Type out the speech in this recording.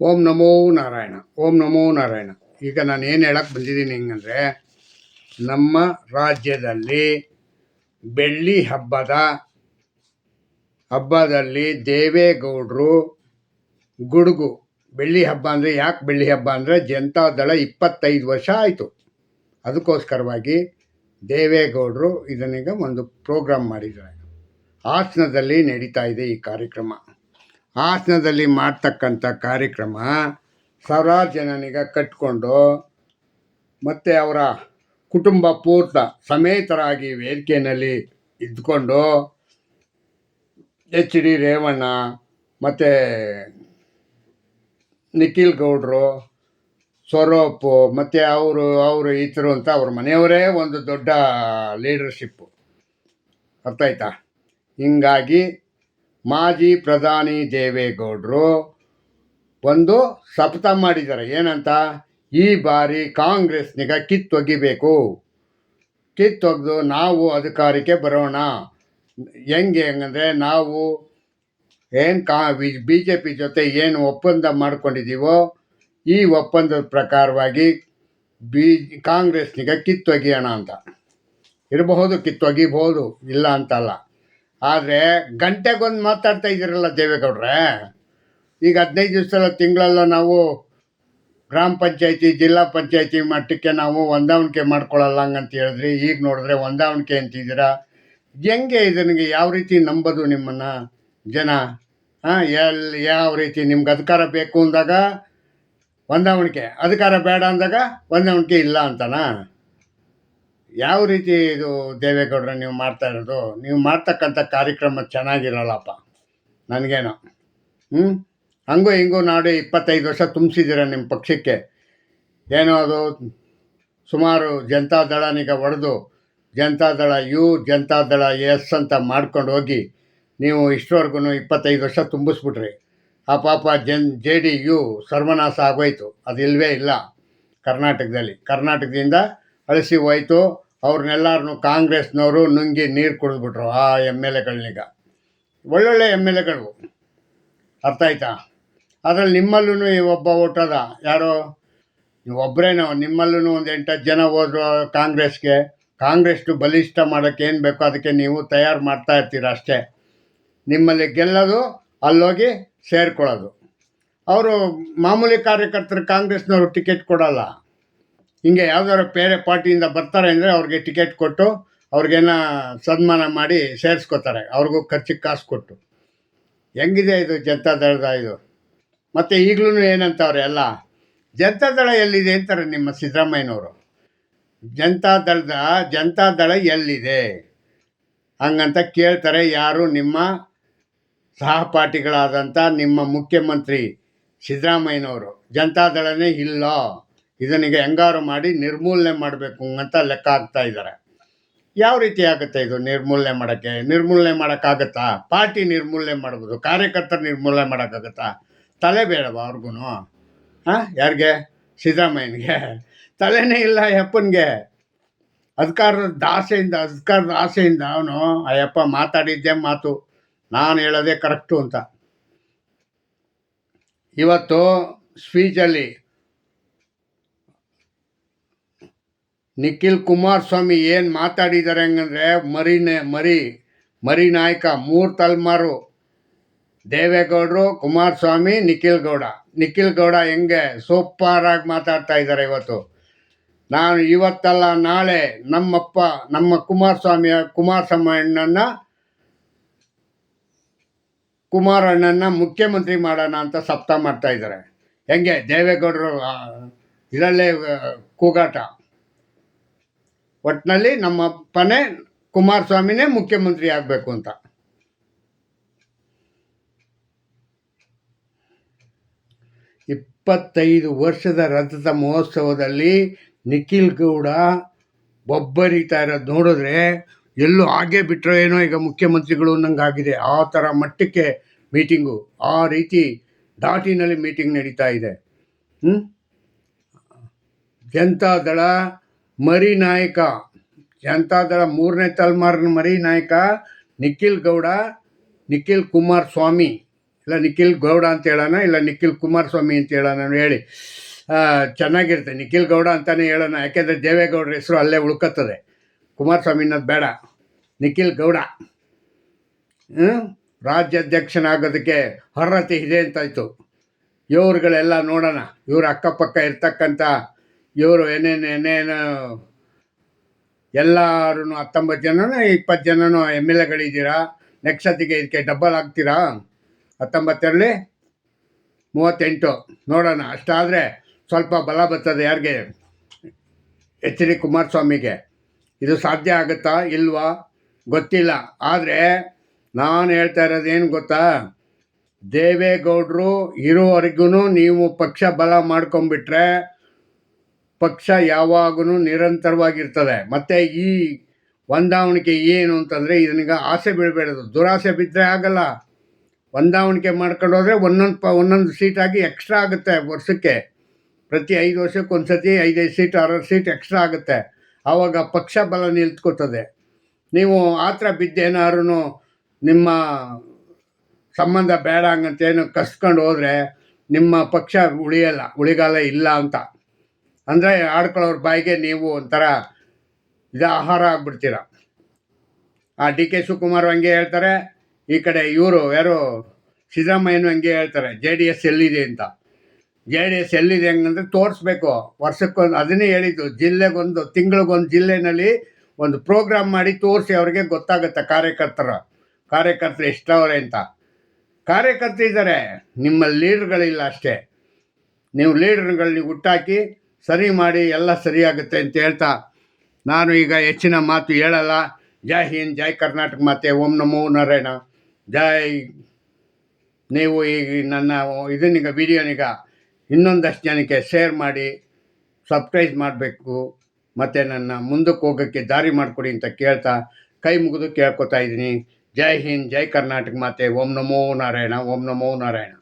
ಓಂ ನಮೋ ನಾರಾಯಣ, ಓಂ ನಮೋ ನಾರಾಯಣ. ಈಗ ನಾನು ಏನು ಹೇಳಕ್ಕೆ ಬಂದಿದ್ದೀನಿ ಹೆಂಗಂದರೆ, ನಮ್ಮ ರಾಜ್ಯದಲ್ಲಿ ಬೆಳ್ಳಿ ಹಬ್ಬದ, ಹಬ್ಬದಲ್ಲಿ ದೇವೇಗೌಡರು ಗುಡುಗು. ಬೆಳ್ಳಿ ಹಬ್ಬ ಅಂದರೆ ಯಾಕೆ ಬೆಳ್ಳಿ ಹಬ್ಬ ಅಂದರೆ ಜನತಾದಳ ಇಪ್ಪತ್ತೈದು ವರ್ಷ ಆಯಿತು. ಅದಕ್ಕೋಸ್ಕರವಾಗಿ ದೇವೇಗೌಡರು ಇದನ್ನೀಗ ಒಂದು ಪ್ರೋಗ್ರಾಮ್ ಮಾಡಿದ್ದಾರೆ. ಹಾಸನದಲ್ಲಿ ನಡೀತಾ ಇದೆ ಈ ಕಾರ್ಯಕ್ರಮ. ಹಾಸನದಲ್ಲಿ ಮಾಡ್ತಕ್ಕಂಥ ಕಾರ್ಯಕ್ರಮ ಸಾವಿರಾರು ಜನನಿಗ ಕಟ್ಕೊಂಡು ಮತ್ತು ಅವರ ಕುಟುಂಬ ಪೂರ್ತ ಸಮೇತರಾಗಿ ವೇದಿಕೆಯಲ್ಲಿ ಇದ್ದುಕೊಂಡು ಎಚ್ ಡಿ ರೇವಣ್ಣ ಮತ್ತು ನಿಖಿಲ್ ಗೌಡ್ರು ಸ್ವರೂಪು ಮತ್ತು ಅವರು ಅವರು ಇತರು ಅಂತ ಅವ್ರ ಮನೆಯವರೇ ಒಂದು ದೊಡ್ಡ ಲೀಡರ್ಶಿಪ್ಪು ಅರ್ಥ ಆಯ್ತಾ? ಹಿಂಗಾಗಿ ಮಾಜಿ ಪ್ರಧಾನಿ ದೇವೇಗೌಡರು ಒಂದು ಸಪ್ತ ಮಾಡಿದ್ದಾರೆ. ಏನಂತ? ಈ ಬಾರಿ ಕಾಂಗ್ರೆಸ್ನಿಗ ಕಿತ್ತೊಗಿಬೇಕು. ಕಿತ್ತೊಗೆದು ನಾವು ಅಧಿಕಾರಕ್ಕೆ ಬರೋಣ. ಹೆಂಗೆ ಹೆಂಗಂದರೆ ನಾವು ಏನು ಕಾ ಬಿ ಜೆ ಪಿ ಜೊತೆ ಏನು ಒಪ್ಪಂದ ಮಾಡ್ಕೊಂಡಿದ್ದೀವೋ ಈ ಒಪ್ಪಂದದ ಪ್ರಕಾರವಾಗಿ ಬಿ, ಕಾಂಗ್ರೆಸ್ನಿಗೆ ಕಿತ್ತೊಗೆಯೋಣ ಅಂತ. ಇರಬಹುದು, ಕಿತ್ತೊಗಿಬಹುದು, ಇಲ್ಲ ಅಂತಲ್ಲ. ಆದರೆ ಗಂಟೆಗೊಂದು ಮಾತಾಡ್ತಾ ಇದ್ದೀರಲ್ಲ ದೇವೇಗೌಡ್ರೆ, ಈಗ ಹದಿನೈದು ದಿವಸ ತಿಂಗಳಲ್ಲ ನಾವು ಗ್ರಾಮ ಪಂಚಾಯತಿ, ಜಿಲ್ಲಾ ಪಂಚಾಯತಿ ಮಟ್ಟಕ್ಕೆ ನಾವು ಹೊಂದಾವಣಿಕೆ ಮಾಡ್ಕೊಳ್ಳಲ್ಲ ಹಂಗಂತ ಹೇಳಿದ್ರಿ. ಈಗ ನೋಡಿದ್ರೆ ಹೊಂದಾಣಿಕೆ ಅಂತಿದ್ದೀರಾ ಹೆಂಗೆ ಇದನ್ಗೆ ಯಾವ ರೀತಿ ನಂಬೋದು ನಿಮ್ಮನ್ನು ಜನ? ಹಾಂ ಎಲ್ಲಿ ಯಾವ ರೀತಿ ನಿಮ್ಗೆ ಅಧಿಕಾರ ಬೇಕು ಅಂದಾಗ ಹೊಂದಾವಣಿಕೆ ಅಧಿಕಾರ ಬೇಡ ಅಂದಾಗ ಹೊಂದಾಣಿಕೆ ಇಲ್ಲ ಅಂತನಾ? ಯಾವ ರೀತಿ ಇದು ದೇವೇಗೌಡ್ರು ನೀವು ಮಾಡ್ತಾ ಇರೋದು? ನೀವು ಮಾಡ್ತಕ್ಕಂಥ ಕಾರ್ಯಕ್ರಮ ಚೆನ್ನಾಗಿರಲ್ಲಪ್ಪ. ನನಗೇನೋ. ಹ್ಞೂ ಹಂಗೂ ಹಿಂಗೂ ನಾಡು ಇಪ್ಪತ್ತೈದು ವರ್ಷ ತುಂಬಿಸಿದ್ದೀರ ನಿಮ್ಮ ಪಕ್ಷಕ್ಕೆ. ಏನೋ ಅದು? ಸುಮಾರು ಜನತಾದಳನೀಗ ಹೊಡೆದು ಜನತಾದಳ ಯು ಜನತಾದಳ ಎಸ್ ಅಂತ ಮಾಡ್ಕೊಂಡು ಹೋಗಿ ನೀವು ಇಷ್ಟವರೆಗೂ ಇಪ್ಪತ್ತೈದು ವರ್ಷ ತುಂಬಿಸ್ಬಿಟ್ರಿ. ಆ ಪಾಪ ಜನ್, ಜೆ ಡಿ ಯು ಸರ್ವನಾಶ ಆಗೋಯ್ತು. ಅದು ಇಲ್ಲವೇ ಇಲ್ಲ ಕರ್ನಾಟಕದಲ್ಲಿ. ಕರ್ನಾಟಕದಿಂದ ಅಳಿಸಿ ಹೋಯ್ತು. ಅವ್ರನ್ನೆಲ್ಲರನ್ನು ಕಾಂಗ್ರೆಸ್ನವರು ನುಂಗಿ ನೀರು ಕುಡಿದ್ಬಿಟ್ರು ಆ ಎಂ ಎಲ್ ಎಗಳನ್ನೀಗ ಒಳ್ಳೊಳ್ಳೆ ಎಂ ಎಲ್ ಎಗಳು. ಅರ್ಥ ಆಯ್ತಾ? ಅದರಲ್ಲಿ ನಿಮ್ಮಲ್ಲೂ ಒಬ್ಬ ಓಟದ, ಯಾರೋ? ನೀವು ಒಬ್ಬರೇನೋ ನಿಮ್ಮಲ್ಲೂ ಒಂದು ಎಂಟತ್ತು ಜನ ಹೋದ್ರು ಕಾಂಗ್ರೆಸ್ಗೆ. ಕಾಂಗ್ರೆಸ್ದು ಬಲಿಷ್ಠ ಮಾಡೋಕ್ಕೆ ಏನು ಬೇಕೋ ಅದಕ್ಕೆ ನೀವು ತಯಾರು ಮಾಡ್ತಾ ಇರ್ತೀರ ಅಷ್ಟೇ. ನಿಮ್ಮಲ್ಲಿ ಗೆಲ್ಲೋದು, ಅಲ್ಲೋಗಿ ಸೇರ್ಕೊಳ್ಳೋದು. ಅವರು ಮಾಮೂಲಿ ಕಾರ್ಯಕರ್ತರು ಕಾಂಗ್ರೆಸ್ನವರು ಟಿಕೆಟ್ ಕೊಡಲ್ಲ. ಹಿಂಗೆ ಯಾವ್ದಾದ್ರು ಬೇರೆ ಪಾರ್ಟಿಯಿಂದ ಬರ್ತಾರೆ ಅಂದರೆ ಅವ್ರಿಗೆ ಟಿಕೆಟ್ ಕೊಟ್ಟು ಅವ್ರಿಗೇನ ಸನ್ಮಾನ ಮಾಡಿ ಸೇರಿಸ್ಕೋತಾರೆ. ಅವ್ರಿಗೂ ಖರ್ಚಿಗೆ ಕಾಸು ಕೊಟ್ಟು. ಹೆಂಗಿದೆ ಇದು ಜನತಾದಳದ ಇದು? ಮತ್ತು ಈಗಲೂ ಏನಂತವ್ರೆ ಎಲ್ಲ ಜನತಾದಳ ಎಲ್ಲಿದೆ ಅಂತಾರೆ ನಿಮ್ಮ ಸಿದ್ದರಾಮಯ್ಯನವರು. ಜನತಾದಳದ ಜನತಾದಳ ಎಲ್ಲಿದೆ? ಹಂಗಂತ ಕೇಳ್ತಾರೆ ಯಾರು ನಿಮ್ಮ ಸಹಪಾಠಿಗಳಾದಂಥ ನಿಮ್ಮ ಮುಖ್ಯಮಂತ್ರಿ ಸಿದ್ದರಾಮಯ್ಯನವರು. ಜನತಾದಳನೇ ಇಲ್ಲ? ಇದನಿಗೆ ಹೆಂಗಾರು ಮಾಡಿ ನಿರ್ಮೂಲನೆ ಮಾಡಬೇಕು ಅಂತ ಲೆಕ್ಕ ಹಾಕ್ತಾ ಇದ್ದಾರೆ. ಯಾವ ರೀತಿ ಆಗುತ್ತೆ ಇದು ನಿರ್ಮೂಲನೆ ಮಾಡೋಕ್ಕೆ? ನಿರ್ಮೂಲನೆ ಮಾಡೋಕ್ಕಾಗತ್ತಾ? ಪಾರ್ಟಿ ನಿರ್ಮೂಲನೆ ಮಾಡ್ಬೋದು, ಕಾರ್ಯಕರ್ತರು ನಿರ್ಮೂಲನೆ ಮಾಡೋಕ್ಕಾಗತ್ತಾ? ತಲೆ ಬೇಡವಾ ಅವ್ರಿಗೂ ಹಾಂ ಯಾರಿಗೆ? ಸಿದ್ದರಾಮಯ್ಯನಿಗೆ? ತಲೆನೇ ಇಲ್ಲ ಯಪ್ಪನಿಗೆ ಅಧಿಕಾರದ ಆಸೆಯಿಂದ ಅಧಿಕಾರದ ಆಸೆಯಿಂದ ಅವನು ಅಯ್ಯಪ್ಪ ಮಾತಾಡಿದ್ದೆ ಮಾತು, ನಾನು ಹೇಳೋದೇ ಕರೆಕ್ಟು ಅಂತ. ಇವತ್ತು ಸ್ಪೀಚಲ್ಲಿ ನಿಖಿಲ್ ಕುಮಾರಸ್ವಾಮಿ ಏನು ಮಾತಾಡಿದ್ದಾರೆ ಹಂಗಂದ್ರೆ ಮರಿನೇ ಮರಿ ಮರಿ ನಾಯಕ ಮೂರು ತಲೆಮಾರು. ದೇವೇಗೌಡರು, ಕುಮಾರಸ್ವಾಮಿ, ನಿಖಿಲ್ ಗೌಡ. ನಿಖಿಲ್ ಗೌಡ ಹೆಂಗೆ ಸೂಪರಾಗಿ ಮಾತಾಡ್ತಾ ಇದ್ದಾರೆ ಇವತ್ತು. ನಾನು ಇವತ್ತಲ್ಲ, ನಾಳೆ ನಮ್ಮಪ್ಪ, ನಮ್ಮ ಕುಮಾರಸ್ವಾಮಿಯ ಕುಮಾರಸ್ವಾಮಣ್ಣನ ಕುಮಾರಣ್ಣನ ಮುಖ್ಯಮಂತ್ರಿ ಮಾಡೋಣ ಅಂತ ಸಪ್ತ ಮಾಡ್ತಾ ಇದ್ದಾರೆ ಹೆಂಗೆ? ದೇವೇಗೌಡರು ಇದರಲ್ಲೇ ಕೂಗಾಟ. ಒಟ್ಟಿನಲ್ಲಿ ನಮ್ಮ ಅಪ್ಪನೇ ಕುಮಾರಸ್ವಾಮಿನೇ ಮುಖ್ಯಮಂತ್ರಿ ಆಗಬೇಕು ಅಂತ. ಇಪ್ಪತ್ತೈದು ವರ್ಷದ ರಥದ ಮಹೋತ್ಸವದಲ್ಲಿ ನಿಖಿಲ್ ಗೌಡ ಒಬ್ಬರಿತಾ ಇರೋದು ನೋಡಿದ್ರೆ ಎಲ್ಲೂ ಹಾಗೆ ಬಿಟ್ಟರೆ ಏನೋ ಈಗ ಮುಖ್ಯಮಂತ್ರಿಗಳು ಆಗಿದೆ. ಆ ಥರ ಮಟ್ಟಕ್ಕೆ ಮೀಟಿಂಗು, ಆ ರೀತಿ ದಾಟಿನಲ್ಲಿ ಮೀಟಿಂಗ್ ನಡೀತಾ ಇದೆ. ಹ್ಞೂ ಜನತಾದಳ ಮರಿ ನಾಯಕ. ಜನತಾದಳ ಮೂರನೇ ತಲೆಮಾರಿನ ಮರಿ ನಾಯಕ ನಿಖಿಲ್ ಗೌಡ, ನಿಖಿಲ್ ಕುಮಾರ್ ಸ್ವಾಮಿ. ಇಲ್ಲ ನಿಖಿಲ್ ಗೌಡ ಅಂತ ಹೇಳೋಣ, ಇಲ್ಲ ನಿಖಿಲ್ ಕುಮಾರಸ್ವಾಮಿ ಅಂತ ಹೇಳೋಣ ನಾನು ಹೇಳಿ. ಚೆನ್ನಾಗಿರುತ್ತೆ ನಿಖಿಲ್ ಗೌಡ ಅಂತಲೇ ಹೇಳೋಣ, ಯಾಕೆಂದರೆ ದೇವೇಗೌಡರ ಹೆಸರು ಅಲ್ಲೇ ಉಳ್ಕತ್ತದೆ. ಕುಮಾರಸ್ವಾಮಿ ಅನ್ನೋದು ಬೇಡ. ನಿಖಿಲ್ ಗೌಡ? ರಾಜ್ಯಾಧ್ಯಕ್ಷನಾಗೋದಕ್ಕೆ ಅರ್ಹತೆ ಇದೆ ಅಂತಾಯಿತು. ಇವ್ರುಗಳೆಲ್ಲ ನೋಡೋಣ, ಇವ್ರ ಅಕ್ಕಪಕ್ಕ ಇರ್ತಕ್ಕಂಥ ಇವರು ಏನೇನು ಏನೇನು ಎಲ್ಲರೂ ಹತ್ತೊಂಬತ್ತು ಜನನೂ, ಇಪ್ಪತ್ತು ಜನನೂ ಎಂ ಎಲ್ ಎಗಳಿದ್ದೀರಾ? ನೆಕ್ಸ್ಟ್ ಇದಕ್ಕೆ ಡಬ್ಬಲ್ ಆಗ್ತೀರಾ? ಹತ್ತೊಂಬತ್ತರಲ್ಲಿ ಮೂವತ್ತೆಂಟು. ನೋಡೋಣ. ಅಷ್ಟಾದರೆ ಸ್ವಲ್ಪ ಬಲ ಬರ್ತದೆ ಯಾರಿಗೆ? ಎಚ್ ಡಿ ಕುಮಾರಸ್ವಾಮಿಗೆ. ಇದು ಸಾಧ್ಯ ಆಗುತ್ತಾ ಇಲ್ವಾ? ಗೊತ್ತಿಲ್ಲ. ಆದರೆ ನಾನು ಹೇಳ್ತಾ ಇರೋದು ಏನು ಗೊತ್ತಾ? ದೇವೇಗೌಡರು ಇರೋವರೆಗೂ ನೀವು ಪಕ್ಷ ಬಲ ಮಾಡ್ಕೊಂಬಿಟ್ರೆ ಪಕ್ಷ ಯಾವಾಗೂ ನಿರಂತರವಾಗಿರ್ತದೆ. ಮತ್ತು ಈ ಹೊಂದಾವಣಿಕೆ ಏನು ಅಂತಂದರೆ ಇದನಿಗೆ ಆಸೆ ಬೀಳಬೇಡದು. ದುರಾಸೆ ಬಿದ್ದರೆ ಆಗಲ್ಲ. ಹೊಂದಾವಣಿಕೆ ಮಾಡ್ಕೊಂಡು ಒಂದೊಂದು ಪ, ಒಂದೊಂದು ಸೀಟಾಗಿ ಎಕ್ಸ್ಟ್ರಾ ಆಗುತ್ತೆ ವರ್ಷಕ್ಕೆ. ಪ್ರತಿ ಐದು ವರ್ಷಕ್ಕೆ ಒಂದು ಸತಿ ಐದೈದು ಸೀಟ್ ಆರಾರು ಸೀಟ್ ಎಕ್ಸ್ಟ್ರಾ ಆಗುತ್ತೆ. ಆವಾಗ ಪಕ್ಷ ಬಲ ನಿಲ್ತ್ಕೋತದೆ. ನೀವು ಆ ಥರ ನಿಮ್ಮ ಸಂಬಂಧ ಬೇಡ ಹಂಗಂತೇನು ಕಸ್ಕೊಂಡು ಹೋದರೆ ನಿಮ್ಮ ಪಕ್ಷ ಉಳಿಯಲ್ಲ, ಉಳಿಗಾಲ ಇಲ್ಲ ಅಂತ. ಅಂದರೆ ಆಡ್ಕೊಳ್ಳೋರ ಬಾಯಿಗೆ ನೀವು ಒಂಥರ ಇದು ಆಹಾರ ಆಗ್ಬಿಡ್ತೀರ. ಆ ಡಿ ಕೆ ಶಿವಕುಮಾರ್ ಹಂಗೆ ಹೇಳ್ತಾರೆ, ಈ ಕಡೆ ಇವರು ಯಾರು ಸಿದ್ದರಾಮಯ್ಯನೂ ಹಂಗೆ ಹೇಳ್ತಾರೆ ಜೆ ಡಿ ಎಸ್ ಎಲ್ಲಿದೆ ಅಂತ. ಜೆ ಡಿ ಎಸ್ ಎಲ್ಲಿದೆ ಹೆಂಗಂದ್ರೆ ತೋರಿಸ್ಬೇಕು, ವರ್ಷಕ್ಕೊಂದು ಅದನ್ನೇ ಹೇಳಿದ್ದು, ಜಿಲ್ಲೆಗೊಂದು, ತಿಂಗಳಿಗೊಂದು ಜಿಲ್ಲೆನಲ್ಲಿ ಒಂದು ಪ್ರೋಗ್ರಾಮ್ ಮಾಡಿ ತೋರಿಸಿ ಅವ್ರಿಗೆ ಗೊತ್ತಾಗುತ್ತೆ ಕಾರ್ಯಕರ್ತರ. ಕಾರ್ಯಕರ್ತರು ಎಷ್ಟವ್ರೆ ಅಂತ. ಕಾರ್ಯಕರ್ತರು ಇದ್ದಾರೆ ನಿಮ್ಮ ಲೀಡ್ರ್ಗಳಿಲ್ಲ ಅಷ್ಟೇ. ನೀವು ಲೀಡ್ರ್ಗಳಿಗೆ ಹುಟ್ಟಾಕಿ ಸರಿ ಮಾಡಿ, ಎಲ್ಲ ಸರಿಯಾಗುತ್ತೆ ಅಂತ ಹೇಳ್ತಾ ನಾನು ಈಗ ಹೆಚ್ಚಿನ ಮಾತು ಹೇಳಲ್ಲ. ಜೈ ಹಿಂದ್, ಜೈ ಕರ್ನಾಟಕ ಮಾತೆ, ಓಂ ನಮೋ ನಾರಾಯಣ. ಜೈ ನೀವು ಈಗ ನನ್ನ ಇದನ್ನೀಗ, ವಿಡಿಯೋನೀಗ ಇನ್ನೊಂದಷ್ಟು ಜನಕ್ಕೆ ಶೇರ್ ಮಾಡಿ, ಸಬ್ಸ್ಕ್ರೈಬ್ ಮಾಡಬೇಕು, ಮತ್ತು ನನ್ನ ಮುಂದಕ್ಕೆ ಹೋಗೋಕ್ಕೆ ದಾರಿ ಮಾಡಿಕೊಡಿ ಅಂತ ಕೇಳ್ತಾ ಕೈ ಮುಗಿದು ಕೇಳ್ಕೊತಾ ಇದ್ದೀನಿ. ಜೈ ಹಿಂದ್, ಜೈ ಕರ್ನಾಟಕ ಮಾತೆ, ಓಂ ನಮೋ ನಾರಾಯಣ, ಓಂ ನಮೋ ನಾರಾಯಣ.